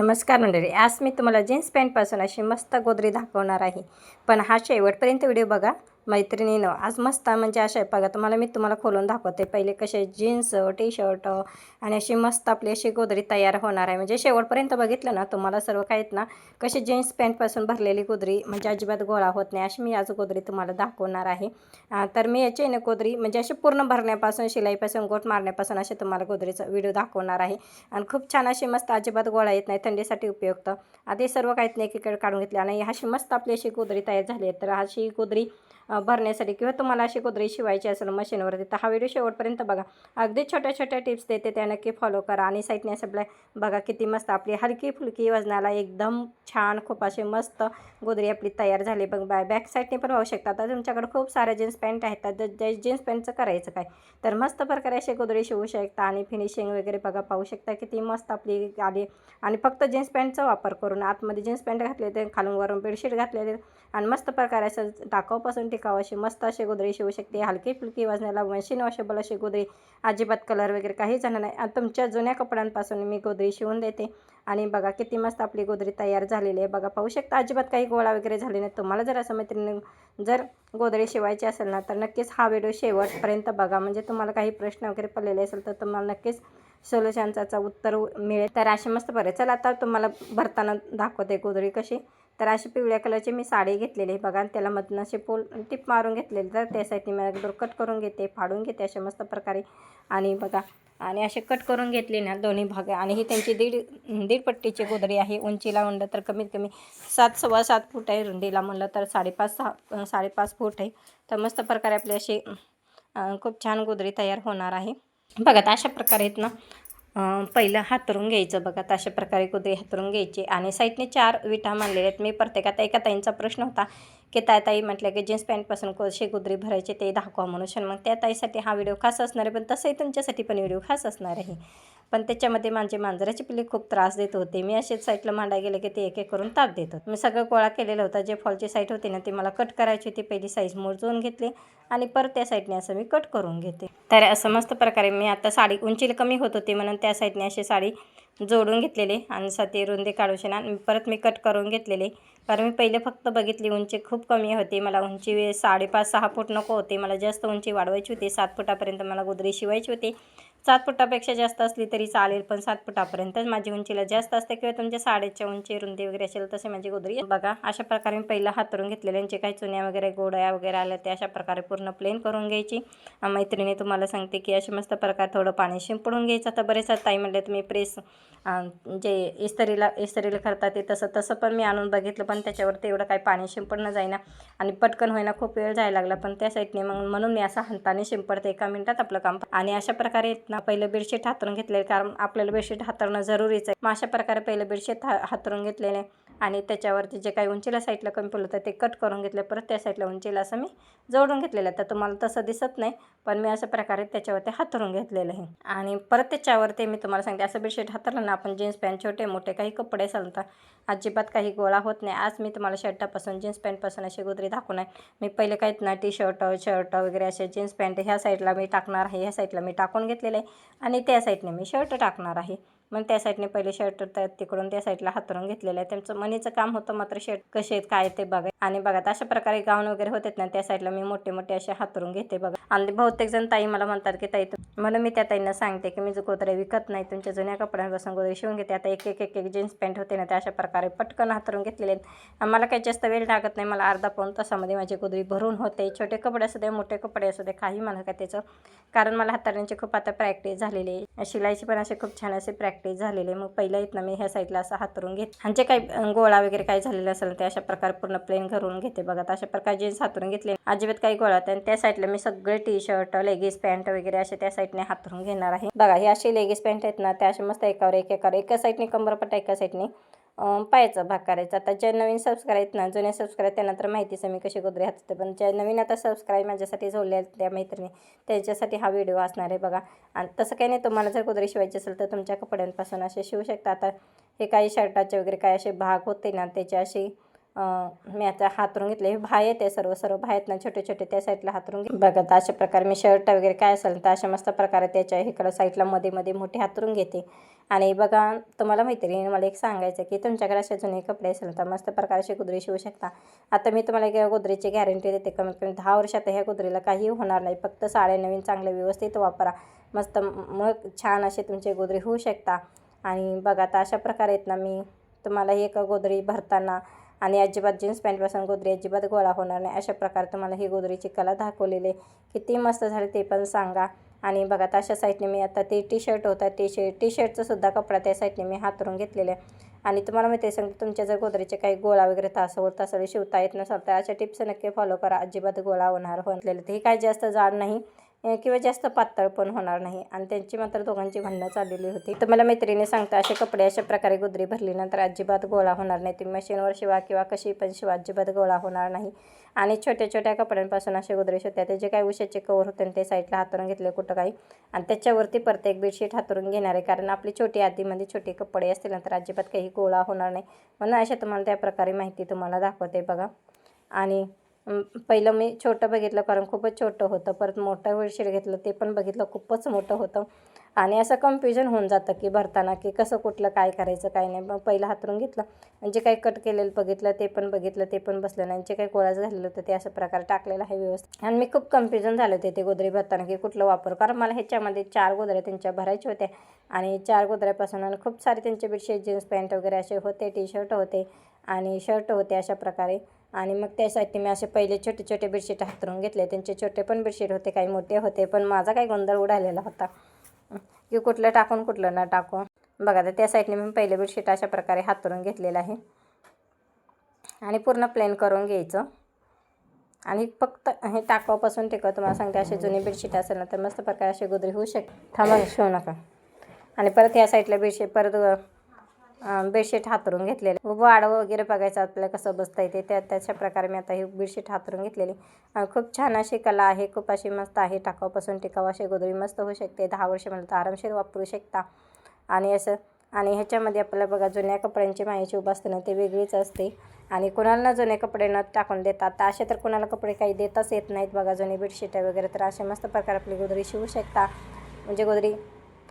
नमस्कार मंडळी आज मी तुम्हाला जीन्स पॅन्टपासून अशी मस्त गोदरी दाखवणार आहे. पण हा शेवटपर्यंत व्हिडिओ बघा. मैत्रिणीनं. आज मस्त म्हणजे अशा आहे बघा तुम्हाला मी तुम्हाला खोलून दाखवते. पहिले कसे जीन्स टी शर्ट आणि अशी मस्त आपली अशी गोदरी तयार होणार आहे. म्हणजे शेवटपर्यंत बघितलं ना तुम्हाला सर्व काय ना कशी जीन्स पॅन्टपासून भरलेली गोदरी म्हणजे अजिबात गोळा होत नाही. अशी मी आज गोदरी तुम्हाला दाखवणार आहे. तर मी याची ना गोदरी म्हणजे अशी पूर्ण भरण्यापासून शिलाईपासून गोट मारण्यापासून असे तुम्हाला गोदरीचा व्हिडिओ दाखवणार आहे. आणि खूप छान अशी मस्त अजिबात गोळा येत नाही थंडीसाठी उपयुक्त. आधी सर्व काहीत नाही एकीकडे काढून घेतले आणि अशी मस्त आपली अशी गोदरी तयार झाली आहे. तर अशी गोदरी भरण्यासाठी किंवा तुम्हाला अशी गोदरी शिवायची असेल मशीनवरती तर हा व्हिडिओ शेवटपर्यंत बघा. अगदी छोट्या छोट्या टिप्स देते त्या नक्की फॉलो करा आणि साईडने सप्लाय बघा किती मस्त आपली हलकी फुलकी वजनाला एकदम छान खूप अशी मस्त गोदरी आपली तयार झाली. बघ बॅ बॅक साईडने पण पाहू शकता आता तुमच्याकडे खूप साऱ्या जीन्स पॅन्ट आहेत. तर जीन्स पॅन्टचं करायचं काय? तर मस्त प्रकारे असे गोदरी शिवू शकता आणि फिनिशिंग वगैरे बघा पाहू शकता किती मस्त आपली आली. आणि फक्त जीन्स पॅन्टचा वापर करून आतमध्ये जीन्स पॅन्ट घातले ते खालून वरून बेडशीट घातलेले आणि मस्त प्रकारे असं टाकाऊपासून टिकाऊ असे मस्त अशी गोदरे शिवू शकते. हलकी फुलकी वजनाला मशीन वॉशेबल अशी गोदरे. अजिबात कलर वगैरे काही जाणार नाही. आणि तुमच्या जुन्या कपड्यांपासून मी गोदरी शिवून देते. आणि बघा किती मस्त आपली गोदरी तयार झालेली आहे. बघा पाहू शकता अजिबात काही गोळा वगैरे झाले नाही तुम्हाला जर असं मैत्रिणी जर गोदरी शिवायची असेल ना तर नक्कीच हा व्हिडिओ शेवटपर्यंत बघा. म्हणजे तुम्हाला काही प्रश्न वगैरे पडलेले असेल तर तुम्हाला नक्कीच सोल्युशनचा उत्तर मिळेल. तर अशी मस्त बरं. चला आता तुम्हाला भरताना दाखवते गोदरी कशी. तर अशी पिवळ्या कलरची मी साडी घेतलेली आहे. बघा त्याला मधनं असे पोल टिप मारून घेतलेली तर त्यासाठी मी अगोदर कट करून घेते फाडून घेते अशा मस्त प्रकारे. आणि बघा आणि असे कट करून घेतले ना दोन्ही भाग. आणि ही त्यांची दीड दीड पट्टीची गोदरी आहे. उंचीला म्हणलं तर कमीत कमी सात सव्वा सात फूट आहे. रुंदीला म्हणलं तर साडेपाच सहा साडेपाच फूट आहे. तर मस्त प्रकारे आपली अशी खूप छान गोदरी तयार होणार आहे. बघा तर अशा प्रकारे आहेत ना पहिलं हातरून घ्यायचं बघा तर अशा प्रकारे गोदरी हातरून घ्यायची. आणि साईडने चार विटा मानलेल्या आहेत. मी प्रत्येकात एका ताईंचा प्रश्न होता की त्या ताई म्हटलं की जीन्स पॅन्टपासून कशी गुदरी भरायची ते दाखवा म्हणून. शन मग त्या ताईसाठी हा व्हिडिओ खास असणार आहे पण तसंही तुमच्यासाठी पण व्हिडिओ खास असणार आहे. पण त्याच्यामध्ये माझे मांजराचे पिल्ले खूप त्रास देत होते. मी असेच साईडला मांडाय गेले की ते एक एक करून ताप देत होते. मी सगळं गोळा केलेलं होतं. जे फॉलची साईट होती ना ती मला कट करायची होती. पहिली साईज मोजून घेतली आणि परत त्या साईडने असं मी कट करून घेते तर असं मस्त प्रकारे मी आता साडी उंचीला कमी होत होती म्हणून त्या साईडने अशी साडी जोडून घेतलेली आणि साठी रुंदी काढून आणि परत मी कट करून घेतलेले. कारण मी पहिले फक्त बघितली उंची खूप कमी होती. मला उंची साडेपाच सहा फूट नको होती. मला जास्त उंची वाढवायची होती. सात फुटापर्यंत मला गोदरी शिवायची होती. सात फुटापेक्षा जास्त असली तरी चालेल पण सात फुटापर्यंतच माझी उंचीला जास्त असते किंवा तुमच्या साडेच्या उंची रुंदी वगैरे असेल तसे माझी गोदरी. बघा अशा प्रकारे मी पहिला हातरून घेतलेले यांचे काही चुन्या वगैरे गोड्या वगैरे आल्या ते अशा प्रकारे पूर्ण प्लेन करून घ्यायची. मैत्रिणी तुम्हाला सांगते की असे मस्त प्रकार थोडं पाणी शिंपडून घ्यायचं. तर बरेच ताई म्हणले तुम्ही प्रेस जे इस्तरीला इस्त्रीला करतात ते तसं तसं पण मी आणून बघितलं पण त्याच्यावरती एवढं काही पाणी शिंपडणं जाईना आणि पटकन होईना खूप वेळ जायला लागला पण त्या साईडने मग म्हणून मी असा हाताने शिंपडते एका मिनिटात आपलं काम. आणि अशा प्रकारे ना पहिलं बेडशीट हातरून घेतलेलं कारण आपल्याला बेडशीट हातरणं जरुरीच आहे. मग अशा प्रकारे पहिलं बेडशीट हा हातरून घेतलेले आणि त्याच्यावरती जे काही उंचीला साईडला कमी पडलं होतं ते कट करून घेतलं परत त्या साईडला उंचीला असं मी जोडून घेतलेलं आहे. तर तुम्हाला तसं दिसत नाही पण मी अशा प्रकारे त्याच्यावरती हातरून घेतलेलं आहे. आणि परत त्याच्यावरती मी तुम्हाला सांगते असं बेडशीट हातरलं ना आपण जीन्स पॅन्ट छोटे मोठे काही कपडे चालतात अजिबात काही गोळा होत नाही. आज मी तुम्हाला शर्टापासून जीन्स पॅन्टपासून अशी गोदरी दाखवून आहे. मी पहिले काहीत ना टी शर्ट शर्ट वगैरे असे जीन्स पॅन्ट ह्या साईडला मी टाकणार आहे ह्या साईडला मी टाकून घेतलेलं आहे. आणि त्या साईडने मी शर्ट टाकणार आहे. मग त्या साईडने पहिले शर्ट तिकडून त्या साईडला हातरून घेतलेलं आहे. त्यांचं मनीचं काम होतं मात्र शर्ट कसे आहेत काय ते बघा. आणि बघा अशा प्रकारे गाऊन वगैरे होते ना त्या साईडला मी मोठे मोठे असे हातरून घेते बघा. आणि बहुतेक जण ताई मला म्हणतात की ताई म्हणून मी त्या ताईंना सांगते की मी जो गोदरे विकत नाही तुमच्या जुन्या कपड्यांपासून गोदरे शिवून घेते. आता एक एक एक एक जीन्स पॅन्ट होते ना त्या अशा प्रकारे पटकन हातरून घेतलेले आहेत. मला काही जास्त वेळ लागत नाही मला अर्धा पाऊन तासामध्ये माझी गोदरी भरून होते. छोटे कपडे असू दे मोठे कपडे असू दे काही मला का त्याचं. कारण मला हाताळण्याची खूप आता प्रॅक्टिस झालेली आहे. शिलाईची पण अशी खूप छान अशी प्रॅक्टिस झालेली. मग पहिल्या इथनं मी ह्या साईडला असं हातरून घेते. आणि जे काही गोळा वगैरे काही झालेलं असेल ते अशा प्रकारे पूर्ण प्लेन घरून घेते बघा. अशा प्रकारे जीन्स हातरून घेतले. अजिबात काही गोळा आणि त्या साईडला मी सगळे टी शर्ट लेगीज पॅन्ट वगैरे असे त्या साईडने हातरून घेणार आहे. बघा हे असे लेगीज पॅन्ट आहेत ना त्या असे मस्त एकावर एक एकावर एका साईडने कंबरपट्टा एका साईडने पायाचा भाग करायचा. आता ज्या नवीन सबस्क्राईब आहेत ना जुने सबस्क्राईब त्यांना तर माहितीच आहे मी कशी गोदरी हातते पण ज्या नवीन आता सबस्क्राईब माझ्यासाठी जोडले आहेत त्या मैत्रिणी त्याच्यासाठी हा व्हिडिओ असणार आहे बघा. आणि तसं काही नाही तुम्हाला जर गोदरी शिवायची असेल तर तुमच्या कपड्यांपासून असे शिवू शकता. आता हे काही शर्टाचे वगैरे काही असे भाग होते ना त्याचे असे मी आता हातरून घेतले. हे भाय येते सर्व सर्व भाय आहेत ना छोटे छोटे त्या साईडला हातरून घे. बघा तर अशा प्रकारे मी शर्ट वगैरे काय असेल तर अशा मस्त प्रकारे त्याच्या इकडं साईडला मध्ये मध्ये मोठे हातरून घेते. आणि बघा तुम्हाला मैत्रिणी मला एक सांगायचं की तुमच्याकडे असे जुने कपडे असेल तर मस्त प्रकारे असे शिवू शकता. आता मी तुम्हाला एक गोदरीची गॅरंटी देते. कमीत कमी दहा वर्षात ह्या गोदरीला काही होणार नाही. फक्त साड्या नवीन चांगले व्यवस्थित वापरा. मस्त मग छान असे तुमचे गोदरी होऊ शकता. आणि बघा आता अशा प्रकारे आहेत ना मी तुम्हाला एक गोदरी भरताना आणि अजिबात जीन्स पॅन्टपासून गोदरी अजिबात गोळा होणार नाही. अशा प्रकारे तुम्हाला ही गोदरीची कला दाखवलेली आहे. किती मस्त झाली ते पण सांगा. आणि बघा आता अशा साईडने मी आता ते टी शर्ट होता टी शर्ट टी शर्टचंसुद्धा कपडा त्या साईडने मी हातरून घेतलेले आहे. आणि तुम्हाला माहिती सांगते तुमच्या जर गोदरीचे काही गोळा वगैरे तास होत तासावे शिवता येत नसेल तर अशा टिप्स नक्की फॉलो करा. अजिबात गोळा होणार होतलेले ते काही जास्त जाड नाही. किंवा जास्त पातळ पण होणार नाही. आणि त्यांची मात्र दोघांची भांडणं चाललेली होती. तर मला मैत्रिणी सांगता असे कपडे अशा प्रकारे गुदरी भरली नंतर अजिबात गोळा होणार नाही. तुम्ही मशीनवर शिवा किंवा कशी पण शिवा अजिबात गोळा होणार नाही. आणि छोट्या छोट्या कपड्यांपासून असे गुदरे शिवतात ते जे काही उशाचे कवर होते ते साईडला हातरून घेतले कुठं काही. आणि त्याच्यावरती प्रत्येक बेडशीट हातरून घेणार आहे. कारण आपली छोटी आधीमध्ये छोटे कपडे असतील नंतर तर अजिबात काही गोळा होणार नाही. म्हणून अशा तुम्हाला त्या प्रकारे माहिती तुम्हाला दाखवते बघा. आणि पहिलं मी छोटं बघितलं कारण खूपच छोटं होतं. परत मोठं बेडशीट घेतलं ते पण बघितलं खूपच मोठं होतं. आणि असं कन्फ्युजन होऊन जातं की भरताना की कसं कुठलं काय करायचं काय नाही. मग पहिलं हातरून घेतलं. आणि जे काही कट केलेलं बघितलं ते पण बघितलं ते पण बसलं नाही. जे काही गोळाच घातलेलं होतं ते अशा प्रकारे टाकलेलं आहे व्यवस्थित. आणि मी खूप कन्फ्युजन झाले होते ते गोदरी भरताना की कुठलं वापर. कारण मला ह्याच्यामध्ये चार गोदऱ्या त्यांच्या भरायच्या होत्या. आणि चार गोदऱ्यापासून आणि खूप सारे त्यांचे बेडशीट जीन्स पॅन्ट वगैरे असे होते टी शर्ट होते आणि शर्ट होते अशा प्रकारे. आणि मग त्यासाठी मी असे पहिले छोटे छोटे बेडशीट हातरून घेतले. त्यांचे छोटे पण बेडशीट होते काही मोठे होते पण माझा काही गोंधळ उडालेला होता. की कुठलं टाकून कुठलं ना टाकून. बघा तर त्या साईडने मी पहिले बेडशीट अशा प्रकारे हातरून घेतलेलं आहे. आणि पूर्ण प्लेन करून घ्यायचं. आणि फक्त हे टाकापासून टिकव तुम्हाला सांगते असे जुने बेडशीट असेल ना तर मस्त प्रकारे असे गोदरी होऊ शकते थांबा शिवू नका. आणि परत या साईडला बेडशीट परत बेडशीट हातरून घेतलेले. वाड वगैरे बघायचं आपल्याला कसं बसता येते त्या त्याच्या प्रकारे मी आता ही बेडशीट हातरून घेतलेली. खूप छान अशी कला आहे खूप अशी मस्त आहे. टाकावापासून टिकाव अशी गोदरी मस्त होऊ शकते. दहा वर्ष म्हणलं तर आरामशीर वापरू शकता. आणि असं आणि ह्याच्यामध्ये आपल्याला बघा जुन्या कपड्यांची माहिती उभं असते ना ते वेगळीच असते. आणि कोणाला ना जुने कपडे न टाकून देतात तर असे तर कोणाला कपडे काही देताच येत नाहीत. बघा जुने बेडशीट वगैरे तर असे मस्त प्रकारे आपली गोदरी शिवू शकता. म्हणजे गोदरी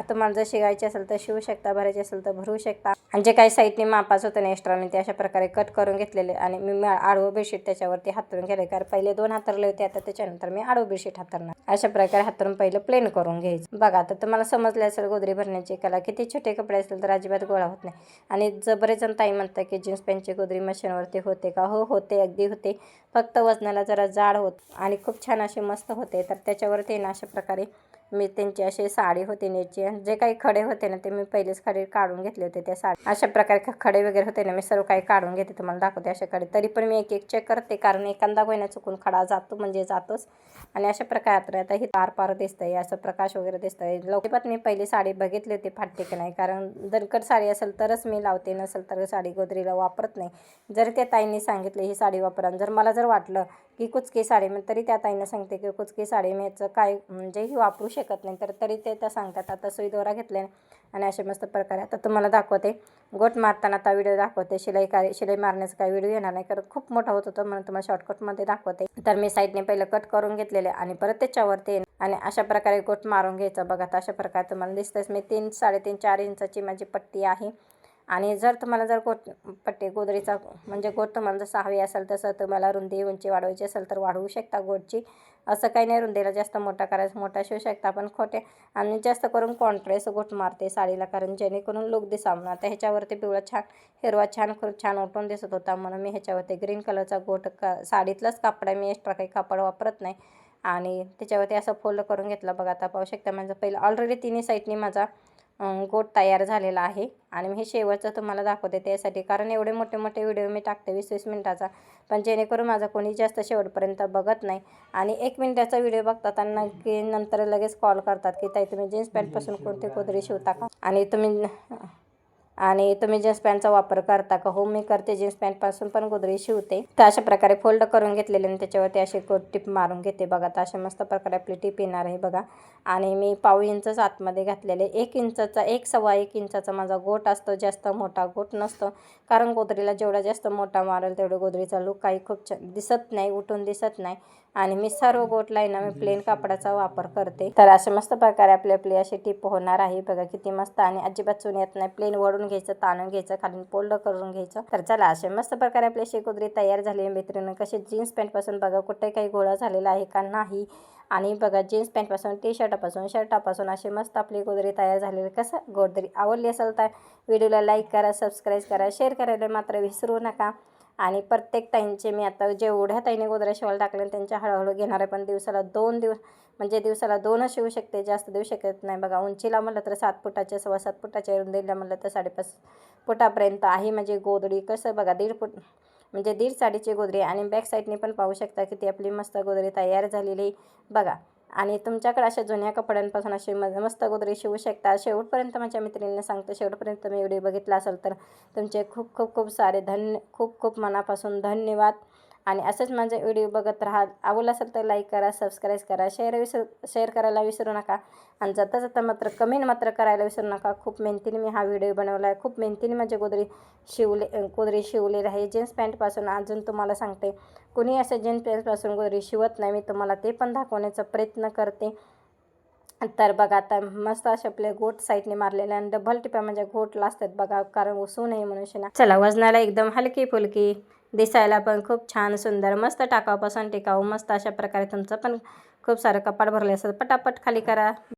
आता मला जर शिवायची असेल तर शिवू शकता भरायची असेल तर भरू शकता. आणि जे काही साईडने मापाचं होतं ना एक्स्ट्रा मी ते अशा प्रकारे कट करून घेतलेले. आणि मी मा- आडवं बेडशीट त्याच्यावरती हातरून गेले कारण पहिले दोन हातरले होते आता त्याच्यानंतर मी आडवं बेडशीट हातरणार. अशा प्रकारे हातरून पहिलं प्लेन करून घ्यायचं. बघा आता तुम्हाला समजलं असेल गोदरी भरण्याची कला. किती छोटे कपडे असतील तर अजिबात गोळा होत नाही. आणि ज बरेच जण ताई म्हणतात की जीन्स पॅन्टची गोदरी मशीनवरती होते का? हो होते अगदी होते. फक्त वजनाला जरा जाड होत. आणि खूप छान असे मस्त होते. तर त्याच्यावरती ना अशा प्रकारे मी त्यांची अशी साडी होती नेची जे काही खडे होते ना ते मी पहिलेच खडे काढून घेतले होते त्या साडी. अशा प्रकारे खडे वगैरे होते ना मी सर्व काही काढून घेते तुम्हाला दाखवते अशा खडे. तरी पण मी एक एक चेक करते कारण एखादा गोयना चुकून खडा जातो म्हणजे जातोच. आणि अशा प्रकारे आता ही तार पार दिसतंय असं प्रकाश वगैरे दिसतंय. लवकरात मी पहिली साडी बघितली होती फाटते की नाही कारण दणकट साडी असेल तरच मी लावते नसेल तर साडी गोदरीला वापरत नाही. जर त्या ताईंनी सांगितलं ही साडी वापरा. जर मला जर वाटलं की कुचकी साडी तरी त्या ताईंना सांगते की कुचकी साडी मी याचं काय म्हणजे ही वापरू शकत. शकत नाही. तर तरी ते त्या सांगतात आता सुई दोरा घेतले आणि असे मस्त प्रकारे आता तुम्हाला दाखवते. गोट मारताना आता व्हिडिओ दाखवते. शिलाई काय शिलाई मारण्याचा काय व्हिडिओ येणार नाही. कारण खूप मोठा होत होतो म्हणून तुम्हाला शॉर्टकटमध्ये दाखवते. तर मी साईडने पहिलं कट करून घेतलेले आणि परत त्याच्यावरती आणि अशा प्रकारे गोट मारून घ्यायचं. बघा अशा प्रकारे तुम्हाला दिसतंच मी तीन साडेतीन चार इंचाची माझी पट्टी आहे. आणि जर तुम्हाला जर गोट पट्टी गोदरीचा म्हणजे गोट तुम्हाला जसं हवी असेल तसं तुम्हाला रुंदी उंची वाढवायची असेल तर वाढवू शकता गोटची. असं काही नाही रुंदीला जास्त मोठा करायचं मोठा शिवू शकता पण खोटे. आणि जास्त करून कॉन्ट्रेस गोट मारते साडीला कारण जेणेकरून लुक दिसावं. आता ह्याच्यावरती पिवळा छान हिरवा छान खूप छान उठून दिसत होता. म्हणून मी ह्याच्यावरती ग्रीन कलरचा गोट का साडीतलाच कापड आहे मी एक्स्ट्रा काही कापड वापरत नाही. आणि त्याच्यावरती असं फोल्ड करून घेतलं. बघा आता पाहू शकता माझं पहिलं ऑलरेडी तिन्ही साईडनी माझा गोट तयार झालेला आहे. आणि मी हे शेवटचं तुम्हाला दाखवते त्यासाठी. कारण एवढे मोठे मोठे व्हिडिओ मी टाकते वीस वीस मिनटाचा. पण जेणेकरून माझा कोणी जास्त शेवटपर्यंत बघत नाही. आणि एक मिनटाचा व्हिडिओ बघतात आणि की नंतर लगेच कॉल करतात की ताई तुम्ही जीन्स पॅन्टपासून कोणती कोदरी शिवता का? आणि तुम्ही आणि तुम्ही जीन्स पॅन्टचा वापर करता का हो मी करते. जीन्स पॅन्टपासून पण गोदरी शिवते. तर अशा प्रकारे फोल्ड करून घेतलेले आणि त्याच्यावरती असे टिप मारून घेते बघा. तर अशा मस्त प्रकारे आपली टिप येणार आहे बघा. आणि मी पाव इंचच आतमध्ये घातलेले. एक इंचाचा एक सव्वा एक इंचाचा माझा गोट असतो. जास्त मोठा गोट नसतो. कारण गोदरीला जेवढा जास्त मोठा मारेल तेवढं गोदरीचा लुक काही खूप छान दिसत नाही उठून दिसत नाही. आणि मी सर्व गोटला ना मी प्लेन कापडाचा वापर करते. तर असे मस्त प्रकारे आपली आपली अशी टिप होणार आहे. बघा किती मस्त आणि अजिबात चुन येत नाही. प्लेन वळून घ्यायचं ताणून घ्यायचं खाली पोल्ड करून घ्यायचं. तर चला असे मस्त प्रकारे आपली अशी गोदरी तयार झाली मित्रांनो कशी जीन्स पॅन्टपासून बघा कुठे काही गोळा झालेला आहे का नाही. आणि बघा जीन्स पॅन्टपासून टी शर्टापासून शर्टापासून अशी मस्त आपली गोदरी तयार झालेली कसं गोदरी आवडली असेल तर व्हिडिओला लाईक करा सबस्क्राईब करा शेअर करायला मात्र विसरू नका. आणि प्रत्येक ताईंचे मी आता जेवढ्या ताईने गोदऱ्या शिवायला टाकले त्यांच्या हळूहळू घेणार आहे पण दिवसाला दोन दिवस म्हणजे दिवसाला दोनच शिवू शकते जास्त देऊ शकत नाही. बघा उंचीला म्हटलं तर सात फुटाच्या सव्वा सात फुटाच्या रुंदीला म्हटलं तर साडेपाच फुटापर्यंत आहे म्हणजे गोदडी. कसं बघा दीड फुट म्हणजे दीड साडीची गोदरी आणि बॅक साईडने पण पाहू शकता की ती आपली मस्त गोदरी तयार झालेली बघा आणि तुमच्याकडे अशा जुन्या कपड्यांपासून असे म मस्त गोदरी शिवू शकता. शेवटपर्यंत माझ्या मैत्रिणींना सांगतो शेवटपर्यंत मी व्हिडिओ बघितला असेल तर तुमचे खूप खूप खूप सारे धन्य खूप खूप मनापासून धन्यवाद. आणि असंच माझे व्हिडिओ बघत राहा. आवडला असेल तर लाईक करा सबस्क्राईब करा शेअर विसर शेअर करायला विसरू नका. आणि जाता जाता मात्र कमेंट मात्र करायला विसरू नका. खूप मेहनतीने मी हा व्हिडिओ बनवला आहे. खूप मेहनतीने माझे गोदरी शिवले गोदरी शिवलेली आहे. जीन्स पॅन्टपासून अजून तुम्हाला सांगते. कुणी असं जीन्स पॅन्टपासून गोदरी शिवत नाही. मी तुम्हाला ते पण दाखवण्याचा प्रयत्न करते. तर बघा आता मस्त असे आपले गोट साईडने मारलेले आणि डबल टिप्या म्हणजे गोटला असतात बघा. कारण उसू नये म्हणून चला वजनाला एकदम हलकी फुलकी. दिसायला पण खूप छान सुंदर मस्त टाकावपासून टिकाऊ मस्त अशा प्रकारे तुमचं पण खूप सारं कपाट भरले असतात पटापट खाली करा.